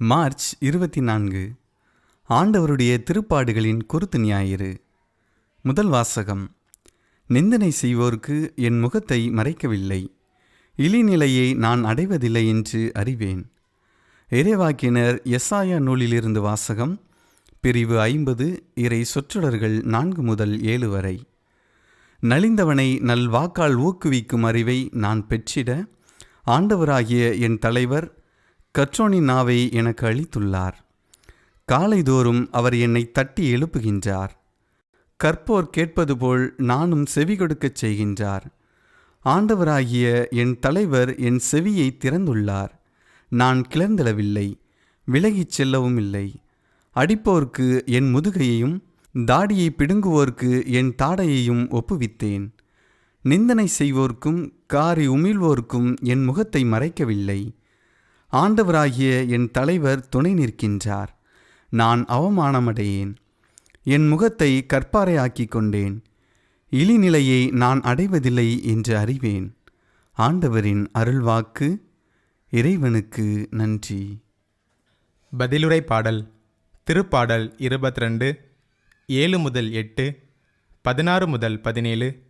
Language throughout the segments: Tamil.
மார்ச் இருபத்தி நான்கு. ஆண்டவருடைய திருப்பாடுகளின் குருத்து ஞாயிறு. முதல் வாசகம். நிந்தனை செய்வோருக்கு என் முகத்தை மறைக்கவில்லை. இழிநிலையை நான் அடைவதில்லை என்று அறிவேன். இறைவாக்கினர் எஸ்ஆயா நூலிலிருந்து வாசகம் பிரிவு ஐம்பது இறை சொற்றொடர்கள் நான்கு முதல் ஏழு வரை. நலிந்தவனை நல் வாக்கால் ஊக்குவிக்கும் அறிவை நான் பெற்றிட ஆண்டவராகிய என் தலைவர் கற்றோனின் நாவை எனக்கு அளித்துள்ளார். காலைதோறும் அவர் என்னை தட்டி எழுப்புகின்றார். கற்போர் கேட்பது போல் நானும் செவி கொடுக்கச் செய்கின்றார். ஆண்டவராகிய என் தலைவர் என் செவியை திறந்துள்ளார். நான் கிளர்ந்தளவில்லை விலகிச் செல்லவும் இல்லை அடிப்போர்க்கு என் முதுகையையும் தாடியை பிடுங்குவோர்க்கு என் தாடையையும் ஒப்புவித்தேன். நிந்தனை செய்வோர்க்கும் காரி உமிழ்வோர்க்கும் என் முகத்தை மறைக்கவில்லை. ஆண்டவராகிய என் தலைவர் துணை நிற்கின்றார். நான் அவமானமடையேன். என் முகத்தை கற்பாரையாக்கிக் கொண்டேன். இழிநிலையை நான் அடைவதில்லை என்று அறிவேன். ஆண்டவரின் அருள்வாக்கு இறைவனுக்கு நன்றி. பதிலுரை பாடல் திருப்பாடல் இருபத்தி ரெண்டு ஏழு முதல் எட்டு பதினாறு முதல் பதினேழு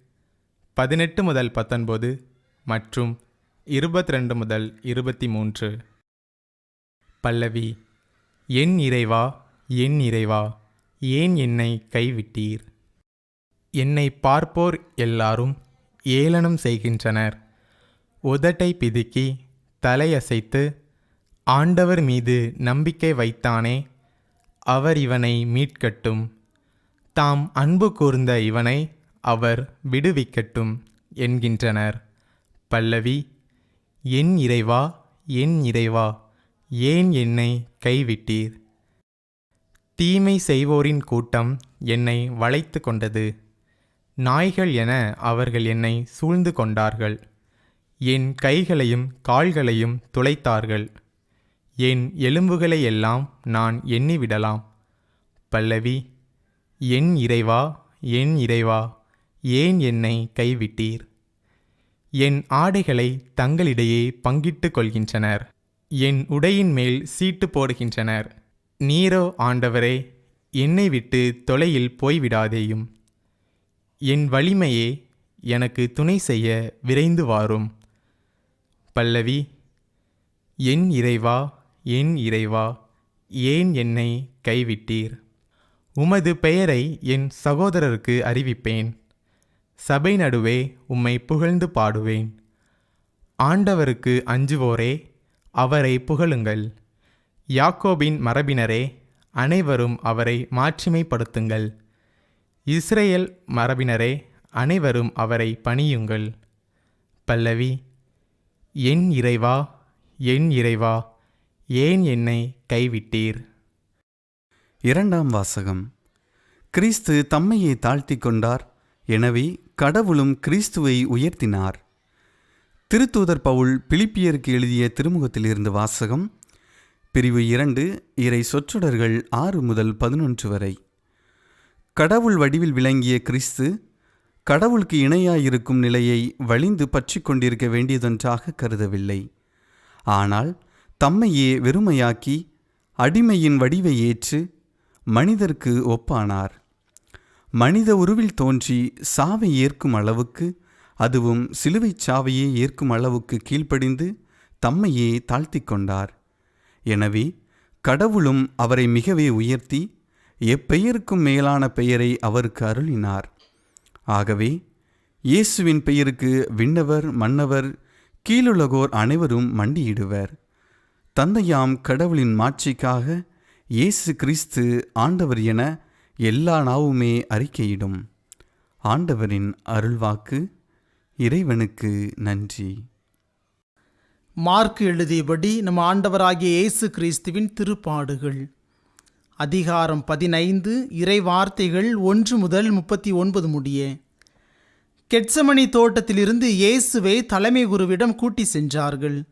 பதினெட்டு முதல் பத்தொன்பது மற்றும் இருபத்தி ரெண்டு முதல் இருபத்தி மூன்று. பல்லவி என் இறைவா என் இறைவா ஏன் என்னை கைவிட்டீர்? என்னை பார்ப்போர் எல்லாரும் ஏளனம் செய்கின்றனர். உதட்டை பிதுக்கி தலையசைத்து ஆண்டவர் மீது நம்பிக்கை வைத்தானே அவர் இவனை மீட்கட்டும். தாம் அன்பு கூர்ந்த இவனை அவர் விடுவிக்கட்டும் என்கின்றனர். பல்லவி என் இறைவா என் இறைவா. ஏன் என்னை கைவிட்டீர்? தீமை செய்வோரின் கூட்டம் என்னை வளைத்து கொண்டது. நாய்கள் என அவர்கள் என்னை சூழ்ந்து கொண்டார்கள். என் கைகளையும் கால்களையும் துளைத்தார்கள். என் எலும்புகளையெல்லாம் நான் எண்ணிவிடலாம் பல்லவி என் இறைவா என் இறைவா ஏன் என்னை கைவிட்டீர்? என் ஆடைகளை தங்களிடையே பங்கிட்டு கொள்கின்றனர். என் உடையின் மேல் சீட்டு போடுகின்றனர். நீரோ ஆண்டவரே என்னை விட்டு தொலையில் போய்விடாதேயும். என் வலிமையே எனக்கு துணை செய்ய விரைந்து வாரும். பல்லவி என் இறைவா என் இறைவா ஏன் என்னை கைவிட்டீர்? உமது பெயரை என் சகோதரருக்கு அறிவிப்பேன். சபை நடுவே உம்மை புகழ்ந்து பாடுவேன். ஆண்டவருக்கு அஞ்சுவோரே அவரை புகழுங்கள். யாக்கோபின் மரபினரே அனைவரும் அவரை மாட்சிமைப்படுத்துங்கள். இஸ்ரேல் மரபினரே அனைவரும் அவரை பணியுங்கள். பல்லவி என் இறைவா என் இறைவா ஏன் என்னை கைவிட்டீர்? இரண்டாம் வாசகம். கிறிஸ்து தம்மையே தாழ்த்தி கொண்டார் எனவே கடவுளும் கிறிஸ்துவை உயர்த்தினார். திருத்தூதர் பவுல் பிலிப்பியருக்கு எழுதிய திருமுகத்திலிருந்து வாசகம் பிரிவு இரண்டு இறை சொற்றொடர்கள் ஆறு முதல் பதினொன்று வரை. கடவுள் வடிவில் விளங்கிய கிறிஸ்து கடவுளுக்கு இணையாயிருக்கும் நிலையை வலிந்து பற்றி கொண்டிருக்க வேண்டியதொன்றாக கருதவில்லை. ஆனால் தம்மையே வெறுமையாக்கி அடிமையின் வடிவை ஏற்று மனிதருக்கு ஒப்பானார். மனித உருவில் தோன்றி சாவை ஏற்கும் அளவுக்கு அதுவும் சிலுவைச் சாவையே ஏற்கும் அளவுக்கு கீழ்ப்படிந்து தம்மையே தாழ்த்தி கொண்டார் எனவே கடவுளும் அவரை மிகவே உயர்த்தி எப்பெயருக்கும் மேலான பெயரை அவருக்கு அருளினார். ஆகவே இயேசுவின் பெயருக்கு விண்ணவர் மன்னவர் கீழுலகோர் அனைவரும் மண்டியிடுவர். தந்தையாம் கடவுளின் மாட்சிக்காக இயேசு கிறிஸ்து ஆண்டவர் என எல்லா நாவுமே அறிக்கையிடும். ஆண்டவரின் அருள்வாக்கு இறைவனுக்கு நன்றி. மார்க் எழுதியபடி நம் ஆண்டவராகிய இயேசு கிறிஸ்துவின் திருப்பாடுகள். அதிகாரம் பதினைந்து இறை வார்த்தைகள் ஒன்று முதல் முப்பத்தி ஒன்பது முடிய. கெட்சமணி தோட்டத்திலிருந்து இயேசுவை தலைமை குருவிடம் கூட்டி சென்றார்கள்.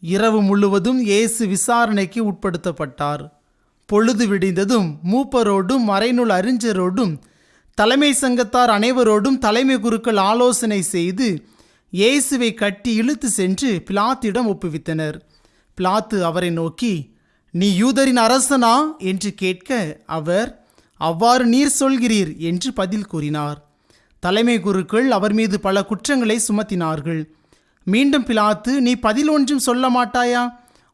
இரவு முழுவதும் இயேசு விசாரணைக்கு உட்படுத்தப்பட்டார். பொழுது விடிந்ததும் மூப்பரோடும் மறைநூல் அறிஞரோடும் தலைமை சங்கத்தார் அனைவரோடும் தலைமை குருக்கள் ஆலோசனை செய்து இயேசுவை கட்டி இழுத்து சென்று பிலாத்திடம் ஒப்புவித்தனர். பிலாத்து அவரை நோக்கி நீ யூதரின் அரசனா? என்று கேட்க அவர் அவ்வாறு நீர் சொல்கிறீர் என்று பதில் கூறினார். தலைமை குருக்கள் அவர் மீது பல குற்றங்களை சுமத்தினார்கள். மீண்டும் பிலாத்து நீ பதில் ஒன்றும் சொல்ல மாட்டாயா?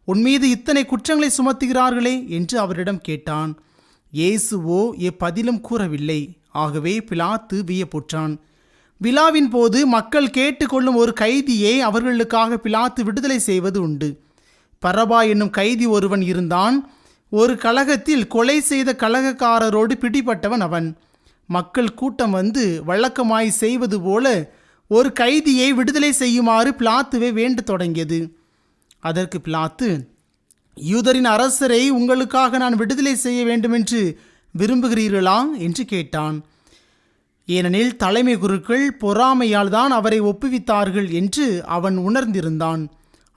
உன் மீது இத்தனை குற்றங்களை சுமத்துகிறார்களே? என்று அவரிடம் கேட்டான். இயேசுவோ எப்பதிலும் கூறவில்லை. ஆகவே பிலாத்து வியப்புற்றான். விழாவின் போது மக்கள் கேட்டுக்கொள்ளும் ஒரு கைதியை அவர்களுக்காக பிலாத்து விடுதலை செய்வது உண்டு. பரபா என்னும் கைதி ஒருவன் இருந்தான். ஒரு கழகத்தில் கொலை செய்த கழகக்காரரோடு பிடிபட்டவன் அவன். மக்கள் கூட்டம் வந்து வழக்கமாய் செய்வது போல ஒரு கைதியை விடுதலை செய்யுமாறு பிளாத்துவை வேண்டு தொடங்கியது. அதற்கு பிளாத்து யூதரின் அரசரை உங்களுக்காக நான் விடுதலை செய்ய வேண்டுமென்று விரும்புகிறீர்களா? என்று கேட்டான். ஏனெனில் தலைமை குருக்கள் பொறாமையால் தான் அவரை ஒப்புவித்தார்கள் என்று அவன் உணர்ந்திருந்தான்.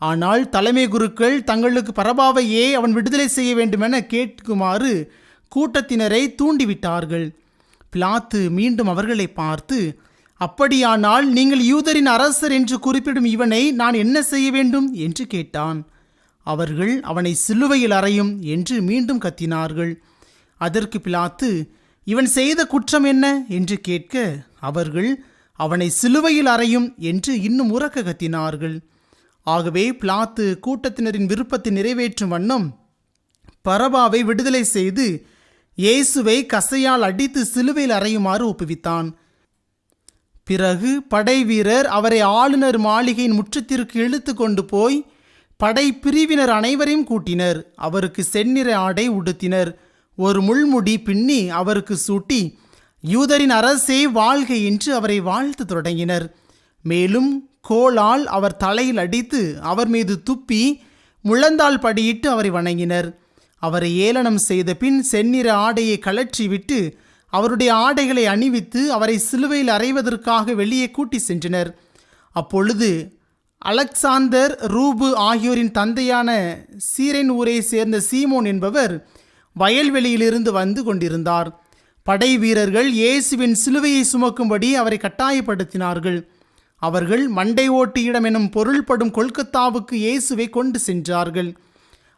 ஆனால் தலைமை குருக்கள் தங்களுக்கு பரபாவையே அவன் விடுதலை செய்ய வேண்டுமென கேட்குமாறு கூட்டத்தினரை தூண்டிவிட்டார்கள். பிலாத்து மீண்டும் அவர்களை பார்த்து அப்படியானால் நீங்கள் யூதரின் அரசர் என்று குறிப்பிடும் இவனை நான் என்ன செய்ய வேண்டும்? என்று கேட்டான். அவர்கள் அவனை சிலுவையில் அறையும் என்று மீண்டும் கத்தினார்கள். அதற்கு பிலாத்து இவன் செய்த குற்றம் என்ன? என்று கேட்க அவர்கள் அவனை சிலுவையில் அறையும் என்று இன்னும் உறக்க கத்தினார்கள். ஆகவே பிலாத்து கூட்டத்தினரின் விருப்பத்தை நிறைவேற்றும் வண்ணம் பரபாவை விடுதலை செய்து இயேசுவை கசையால் அடித்து சிலுவையில் அறையுமாறு ஒப்புவித்தான். பிறகு படை வீரர் அவரை ஆளுநர் மாளிகையின் முற்றத்திற்கு இழுத்து கொண்டு போய் படை பிரிவினர் அனைவரையும் கூட்டினர். அவருக்கு செந்நிற ஆடை உடுத்தினர். ஒரு முள்முடி பின்னி அவருக்கு சூட்டி யூதரின் அரசே வாழ்க என்று அவரை வாழ்த்து தொடங்கினர். மேலும் கோலால் அவர் தலையில் அடித்து அவர் மீது துப்பி முழந்தால் படியிட்டு அவரை வணங்கினர். அவரை ஏளனம் செய்த பின் செந்நிற ஆடையை கலற்றிவிட்டு அவருடைய ஆடைகளை அணிவித்து அவரை சிலுவையில் அறைவதற்காக வெளியே கூட்டி சென்றனர். அப்பொழுது அலெக்சாந்தர் ரூபு ஆகியோரின் தந்தையான சீரன் ஊரை சேர்ந்த சீமோன் என்பவர் வயல்வெளியிலிருந்து வந்து கொண்டிருந்தார். படை வீரர்கள் இயேசுவின் சிலுவையை சுமக்கும்படி அவரை கட்டாயப்படுத்தினார்கள். அவர்கள் மண்டை ஓட்டியிடம் எனும் பொருள்படும் கொல்கத்தாவுக்கு இயேசுவை கொண்டு சென்றார்கள்.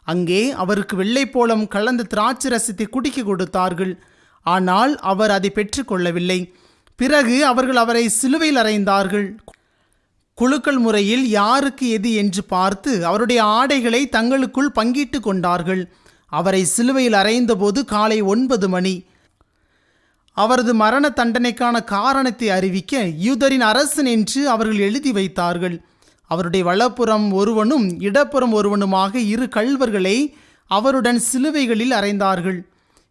அங்கே அவருக்கு வெள்ளைப்போளம் கலந்த திராட்சை ரசத்தை குடிக்க கொடுத்தார்கள். ஆனால் அவர் அதை பெற்றுக்கொள்ளவில்லை. பிறகு அவர்கள் அவரை சிலுவையில் அறைந்தார்கள். குழுக்கள் முறையில் யாருக்கு எது என்று பார்த்து அவருடைய ஆடைகளை தங்களுக்குள் பங்கிட்டு கொண்டார்கள். அவரை சிலுவையில் அறைந்தபோது காலை ஒன்பது மணி. அவரது மரண தண்டனைக்கான காரணத்தை அறிவிக்க யூதரின் அரசன் என்று அவர்கள் எழுதி வைத்தார்கள். அவருடைய வலப்புறம் ஒருவனும் இடப்புறம் ஒருவனுமாக இரு கள்வர்களை அவருடன் சிலுவைகளில் அறைந்தார்கள்.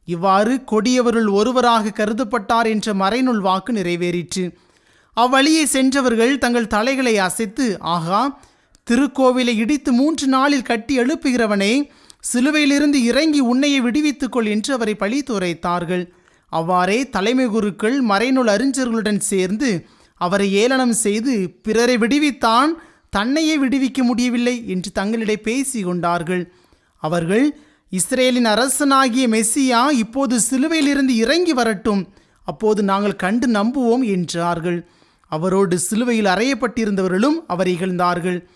இவ்வாறு கொடியவருள் ஒருவராக கருதப்பட்டார் என்ற மறைநூல் வாக்கு நிறைவேறிற்று. அவ்வழியே சென்றவர்கள் தங்கள் தலைகளை அசைத்து ஆகா திருக்கோவிலை இடித்து மூன்று நாளில் கட்டி எழுப்புகிறவனே சிலுவையிலிருந்து இறங்கி உன்னையை விடுவித்துக்கொள் என்று அவரை பழித்துரைத்தார்கள் அவ்வாறே தலைமை குருக்கள் மறைநூல் அறிஞர்களுடன் சேர்ந்து அவரை ஏளனம் செய்து பிறரை விடுவித்தான் தன்னையே விடுவிக்க முடியவில்லை என்று தங்களிடையே பேசி கொண்டார்கள். அவர்கள் இஸ்ரேலின் அரசனாகிய மெஸ்ஸியா இப்போது சிலுவையிலிருந்து இறங்கி வரட்டும் அப்போது நாங்கள் கண்டு நம்புவோம் என்றார்கள். அவரோடு சிலுவையில் அறையப்பட்டிருந்தவர்களும் அவரை இகழ்ந்தார்கள்.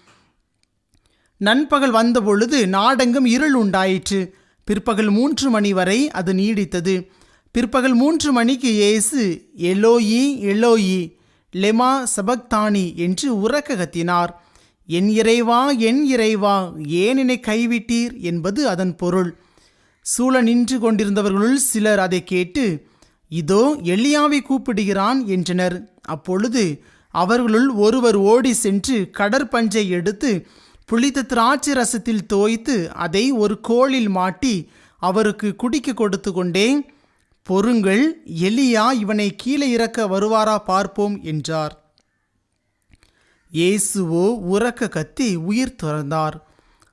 நண்பகல் வந்தபொழுது நாடெங்கும் இருள் உண்டாயிற்று. பிற்பகல் மூன்று மணி வரை அது நீடித்தது. பிற்பகல் மூன்று மணிக்கு இயேசு எலோயி எலோயி லெமா சபக்தானி என்று உறக்க கத்தினார். என் இறைவா என் இறைவா ஏன் என்னை கைவிட்டீர்? என்பது அதன் பொருள். சூழ நின்று கொண்டிருந்தவர்களுள் சிலர் அதை கேட்டு இதோ எளியாவை கூப்பிடுகிறான் என்றனர். அப்பொழுது அவர்களுள் ஒருவர் ஓடி சென்று கடற்பஞ்சை எடுத்து புளித்த திராட்சை ரசத்தில் தோய்த்து அதை ஒரு கோளில் மாட்டி அவருக்கு குடிக்க கொடுத்து கொண்டே பொறுங்கள் எலியா இவனை கீழே இறக்க வருவாரா பார்ப்போம் என்றார். இயேசுவோ உறக்க கத்தி உயிர் துறந்தார்.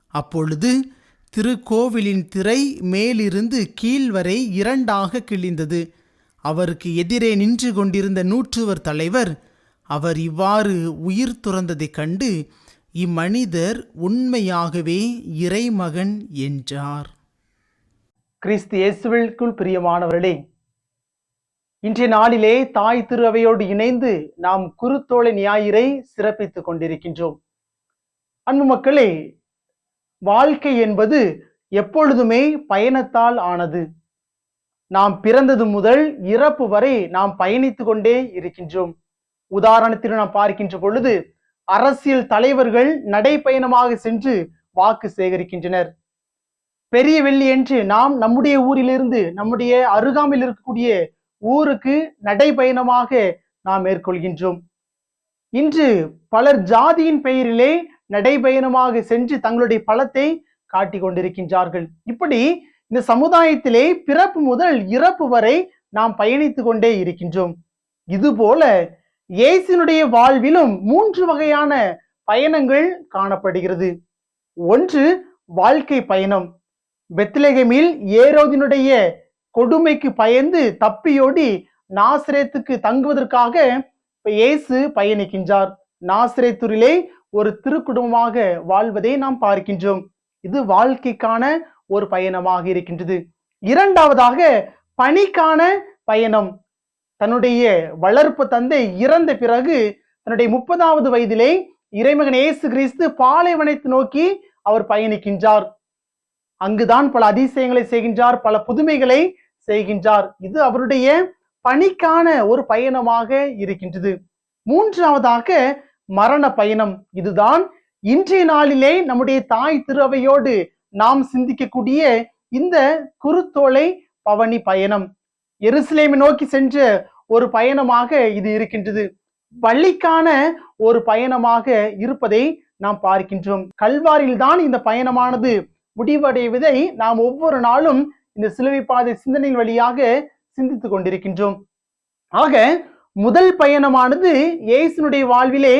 அப்பொழுது திருக்கோவிலின் திரை மேலிருந்து கீழ் வரை இரண்டாக கிழிந்தது. அவருக்கு எதிரே நின்று கொண்டிருந்த நூற்றுவர் தலைவர் அவர் இவ்வாறு உயிர் துறந்ததைக் கண்டு இம்மனிதர் உண்மையாகவே இறைமகன் என்றார். கிறிஸ்து இயேசுவிற்குள் பிரியமானவர்களே இன்றைய நாளிலே தாய் திருவையோடு இணைந்து நாம் குருத்தோலை ஞாயிறை சிறப்பித்துக் கொண்டிருக்கின்றோம். அன்பு மக்களே வாழ்க்கை என்பது எப்பொழுதுமே பயணத்தால் ஆனது. நாம் பிறந்தது முதல் இறப்பு வரை நாம் பயணித்து கொண்டே இருக்கின்றோம். உதாரணத்தில் நாம் பார்க்கின்ற பொழுது அரசியல் தலைவர்கள் நடைப்பயணமாக சென்று வாக்கு சேகரிக்கின்றனர். பெரிய வெள்ளி என்று நாம் நம்முடைய ஊரிலிருந்து நம்முடைய அருகாமையில் இருக்கக்கூடிய ஊருக்கு நடைபயணமாக நாம் மேற்கொள்கின்றோம். இன்று பலர் ஜாதியின் பெயரிலே நடைபயணமாக சென்று தங்களுடைய பலத்தை காட்டிக் கொண்டிருக்கின்றார்கள். இப்படி இந்த சமுதாயத்திலே பிறப்பு முதல் இறப்பு வரை நாம் பயணித்து கொண்டே இருக்கின்றோம். இதுபோல இயேசினுடைய வாழ்விலும் மூன்று வகையான பயணங்கள் காணப்படுகிறது. ஒன்று வாழ்க்கை பயணம். பெத்லகமில் ஏரோதினுடைய கொடுமைக்கு பயந்து தப்பியோடி நாசிரேத்துக்கு தங்குவதற்காக இப்ப இயேசு பயணிக்கின்றார். நாசிரேத்தூரிலே ஒரு திருக்குடும்பமாக வாழ்வதை நாம் பார்க்கின்றோம். இது வாழ்க்கைக்கான ஒரு பயணமாக இருக்கின்றது. இரண்டாவதாக பணிக்கான பயணம். தன்னுடைய வளர்ப்பு தந்தை இறந்த பிறகு தன்னுடைய முப்பதாவது வயதிலே இறைமகன் இயேசு கிறிஸ்து பாலைவனத்தை நோக்கி அவர் பயணிக்கின்றார். அங்குதான் பல அதிசயங்களை செய்கின்றார் பல புதுமைகளை செய்கின்றார். இது அவருடைய பணிக்கான ஒரு பயணமாக இருக்கின்றது. மூன்றாவதாக மரண பயணம். இதுதான் இன்றைய நாளிலே நம்முடைய தாய் திருவையோடு நாம் சிந்திக்கக்கூடிய இந்த குருத்தோலை பவனி பயணம். எருசலேமை நோக்கி சென்ற ஒரு பயணமாக இது இருக்கின்றது. பள்ளிக்கான ஒரு பயணமாக இருப்பதை நாம் பார்க்கின்றோம். கல்வாரியில் தான் இந்த பயணமானது முடிவடைவதை நாம் ஒவ்வொரு நாளும் இந்த சிலுவை பாதை சிந்தனையின் வழியாக சிந்தித்துக் கொண்டிருக்கின்றோம். ஆக முதல் பயணமானது இயேசுனுடைய வாழ்விலே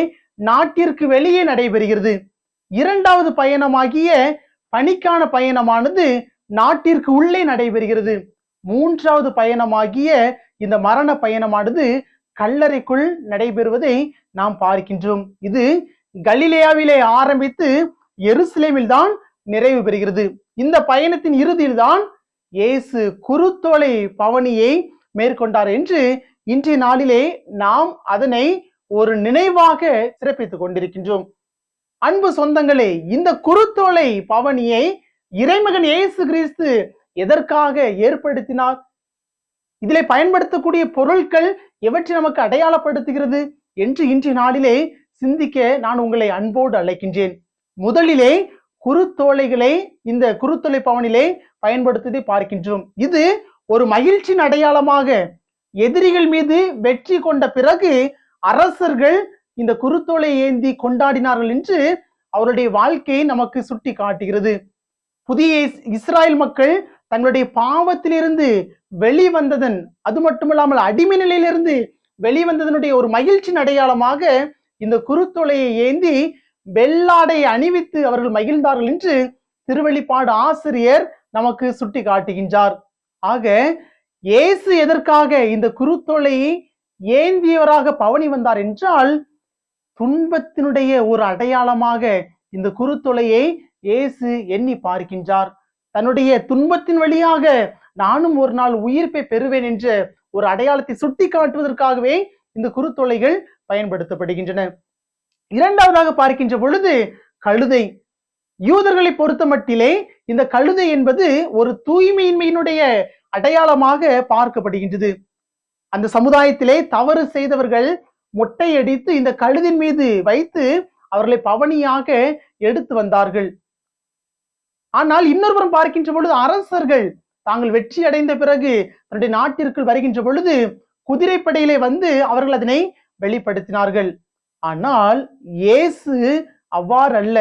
நாட்டிற்கு வெளியே நடைபெறுகிறது. இரண்டாவது பயணமாகிய பணிக்கான பயணமானது நாட்டிற்கு உள்ளே நடைபெறுகிறது. மூன்றாவது பயணமாகிய இந்த மரண பயணமானது கல்லறைக்குள் நடைபெறுவதை நாம் பார்க்கின்றோம். இது கலிலேயாவிலே ஆரம்பித்து எருசலேமில் தான் நிறைவு பெறுகிறது. இந்த பயணத்தின் இறுதியில் தான் இயேசு குருத்தோலை பவனியை மேற்கொண்டார் என்று இன்றைய நாளிலே நாம் அதனை ஒரு நினைவாக சிறப்பித்துக் கொண்டிருக்கின்றோம். அன்பு சொந்தங்களே இந்த குருத்தோலை பவனியை இறைமகன் இயேசு கிறிஸ்து எதற்காக ஏற்படுத்தினார்? இதிலே பயன்படுத்தக்கூடிய பொருட்கள் எவற்றை நமக்கு அடையாளப்படுத்துகிறது என்று இன்றைய நாளிலே சிந்திக்க நான் உங்களை அன்போடு அழைக்கின்றேன். முதலிலே குருத்தோலைகளை இந்த குருத்தோலை பவனிலே பயன்படுத்துவதை பார்க்கின்றோம். இது ஒரு மகிழ்ச்சியின் அடையாளமாக எதிரிகள் மீது வெற்றி கொண்ட பிறகு அரசர்கள் இந்த குருத்தோலை ஏந்தி கொண்டாடினார்கள் என்று அவருடைய வாழ்க்கையை நமக்கு சுட்டி காட்டுகிறது. புதிய இஸ்- இஸ்ராயல் மக்கள் தங்களுடைய பாவத்திலிருந்து வெளிவந்ததன் அது மட்டுமல்லாமல் அடிமை நிலையிலிருந்து வெளிவந்ததனுடைய ஒரு மகிழ்ச்சியின் அடையாளமாக இந்த குருத்தொலையை ஏந்தி வெள்ளாடையை அணிவித்து அவர்கள் மகிழ்ந்தார்கள் என்று திருவெளிப்பாடு ஆசிரியர் நமக்கு சுட்டி காட்டுகின்றார். ஆக இயேசு எதற்காக இந்த குருத்தொலையை ஏந்தியவராக பவனி வந்தார் என்றால் துன்பத்தினுடைய ஒரு அடையாளமாக இந்த குறுத்தொலையை இயேசு எண்ணி பார்க்கின்றார். தன்னுடைய துன்பத்தின் வழியாக நானும் ஒரு நாள் உயிர்ப்பை பெறுவேன் என்ற ஒரு அடையாளத்தை சுட்டி காட்டுவதற்காகவே இந்த குறுத்தொலைகள் பயன்படுத்தப்படுகின்றன. இரண்டாவதாக பார்க்கின்ற பொழுது கழுதை. யூதர்களை பொறுத்த மட்டிலே இந்த கழுதை என்பது ஒரு தூய்மையின்மையினுடைய அடையாளமாக பார்க்கப்படுகின்றது. அந்த சமுதாயத்திலே தவறு செய்தவர்கள் மொட்டையடித்து இந்த கழுதின் மீது வைத்து அவர்களை பவனியாக எடுத்து வந்தார்கள். ஆனால் இன்னொருபுறம் பார்க்கின்ற பொழுது அரசர்கள் தாங்கள் வெற்றி அடைந்த பிறகு தன்னுடைய நாட்டிற்குள் வருகின்ற பொழுது குதிரைப்படையிலே வந்து அவர்கள் அதனை வெளிப்படுத்தினார்கள். ஆனால் இயேசு அவ்வாறு அல்ல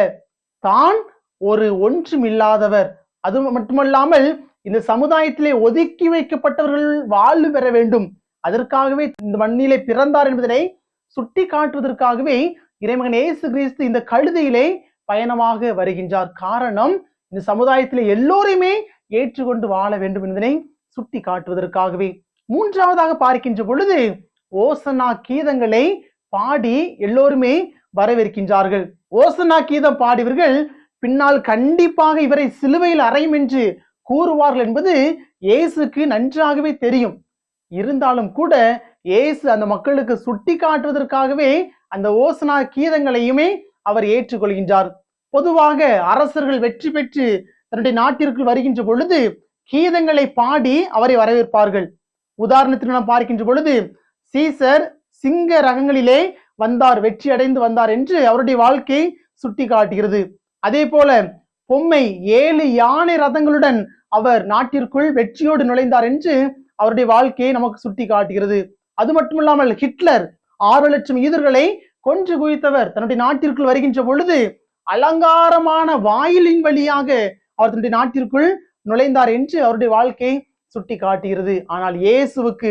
தான் ஒரு ஒன்றுமில்லாதவர் அது மட்டுமல்லாமல் இந்த சமுதாயத்திலே ஒதுக்கி வைக்கப்பட்டவர்கள் வாழ்வு பெற வேண்டும். அதற்காகவே இந்த மண்ணிலே பிறந்தார் என்பதனை சுட்டி காட்டுவதற்காகவே இறைமகன் ஏசு கிறிஸ்து இந்த கழுதையிலே பயணமாக வருகின்றார். காரணம் இந்த சமுதாயத்திலே எல்லோரையுமே ஏற்றுக்கொண்டு வாழ வேண்டும் என்பதனை சுட்டி காட்டுவதற்காகவே மூன்றாவதாக பார்க்கின்ற பொழுது ஓசனா கீதங்களை பாடி எல்லோருமே வரவேற்கின்றார்கள். ஓசனா கீதம் பாடியவர்கள் பின்னால் கண்டிப்பாக இவரை சிலுவையில் அறையும் என்று கூறுவார்கள் என்பது இயேசுக்கு நன்றாகவே தெரியும். இருந்தாலும் கூட இயேசு அந்த மக்களுக்கு சுட்டி காட்டுவதற்காகவே அந்த ஓசனா கீதங்களையுமே அவர் ஏற்றுக்கொள்கின்றார். பொதுவாக அரசர்கள் வெற்றி பெற்று தன்னுடைய நாட்டிற்குள் வருகின்ற பொழுது கீதங்களை பாடி அவரை வரவேற்பார்கள். உதாரணத்திற்கு நாம் பார்க்கின்ற பொழுது சீசர் சிங்க ரகங்களிலே வந்தார் வெற்றி அடைந்து வந்தார் என்று அவருடைய வாழ்க்கை சுட்டி காட்டுகிறது. அதே போல பொம்மை ஏழு யானை ரதங்களுடன் அவர் நாட்டிற்குள் வெற்றியோடு நுழைந்தார் என்று அவருடைய வாழ்க்கையை நமக்கு சுட்டி காட்டுகிறது. அது மட்டுமில்லாமல் ஹிட்லர் ஆறு லட்சம் யூதர்களை கொன்று குவித்தவர் தன்னுடைய நாட்டிற்குள் வருகின்ற பொழுது அலங்காரமான வாயிலின் வழியாக அவர் தன்னுடைய நாட்டிற்குள் நுழைந்தார் என்று அவருடைய வாழ்க்கை சுட்டி காட்டுகிறது ஆனால் இயேசுவுக்கு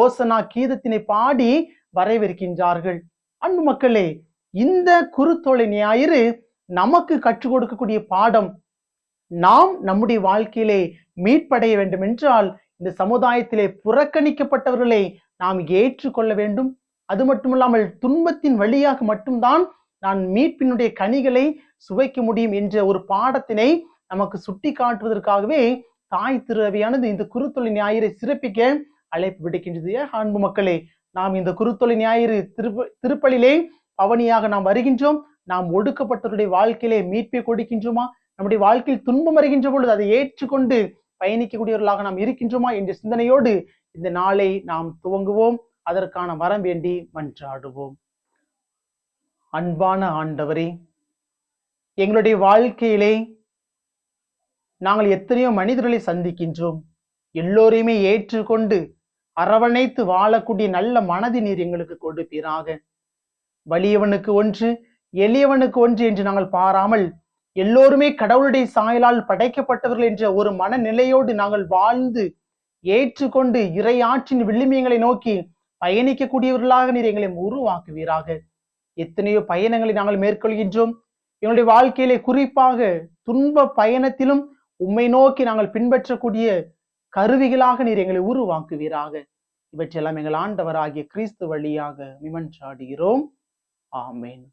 ஓசனா கீதத்தினை பாடி வரவேற்கின்றார்கள். அன்பு மக்களே இந்த குருத்தோலை ஞாயிறு நமக்கு கற்றுக் கொடுக்கக்கூடிய பாடம். நாம் நம்முடைய வாழ்க்கையிலே மீட்படைய வேண்டும் என்றால் இந்த சமுதாயத்திலே புறக்கணிக்கப்பட்டவர்களை நாம் ஏற்றுக்கொள்ள வேண்டும். அது மட்டுமல்லாமல் துன்பத்தின் வழியாக மட்டும்தான் நான் மீட்பினுடைய கனிகளை சுவைக்க முடியும் என்ற ஒரு பாடத்தினை நமக்கு சுட்டி காட்டுவதற்காகவே தாய் திருவையானது இந்த குருத்தொலை ஞாயிறை சிறப்பிக்க அழைப்பு விடுக்கின்றது. அன்பு மக்களே நாம் இந்த குருத்தொலை ஞாயிறு திருப்ப திருப்பலிலே பவனியாக நாம் வருகின்றோம். நாம் ஒடுக்கப்பட்டவருடைய வாழ்க்கையிலே மீட்பை கொடுக்கின்றோமா? நம்முடைய வாழ்க்கையில் துன்பம் வருகின்ற பொழுது அதை ஏற்றுக்கொண்டு பயணிக்கக்கூடியவர்களாக நாம் இருக்கின்றோமா என்ற சிந்தனையோடு இந்த நாளை நாம் துவங்குவோம். அதற்கான வரம் வேண்டி மன்றாடுவோம். அன்பான ஆண்டவரே எங்களுடைய வாழ்க்கையிலே நாங்கள் எத்தனையோ மனிதர்களை சந்திக்கின்றோம். எல்லோரையுமே ஏற்றுக்கொண்டு அரவணைத்து வாழக்கூடிய நல்ல மனதி நீர் எங்களுக்கு கொடுப்பீராக. வலியவனுக்கு ஒன்று எளியவனுக்கு ஒன்று என்று நாங்கள் பாராமல் எல்லோருமே கடவுளுடைய சாயலால் படைக்கப்பட்டவர்கள் என்ற ஒரு மனநிலையோடு நாங்கள் வாழ்ந்து ஏற்றுக்கொண்டு இறையாற்றின் விளிமியங்களை நோக்கி பயணிக்கக்கூடியவர்களாக நீர் எங்களை உருவாக்குவீராக. எத்தனையோ பயணங்களை நாங்கள் மேற்கொள்கின்றோம். எங்களுடைய வாழ்க்கையிலே குறிப்பாக துன்ப பயணத்திலும் உம்மை நோக்கி நாங்கள் பின்பற்றக்கூடிய கருவிகளாக நீர் எங்களை உருவாக்குவீராக. இவற்றெல்லாம் எங்கள் ஆண்டவராகிய கிறிஸ்து வழியாக மிமன்றாடுகிறோம் ஆமேன்.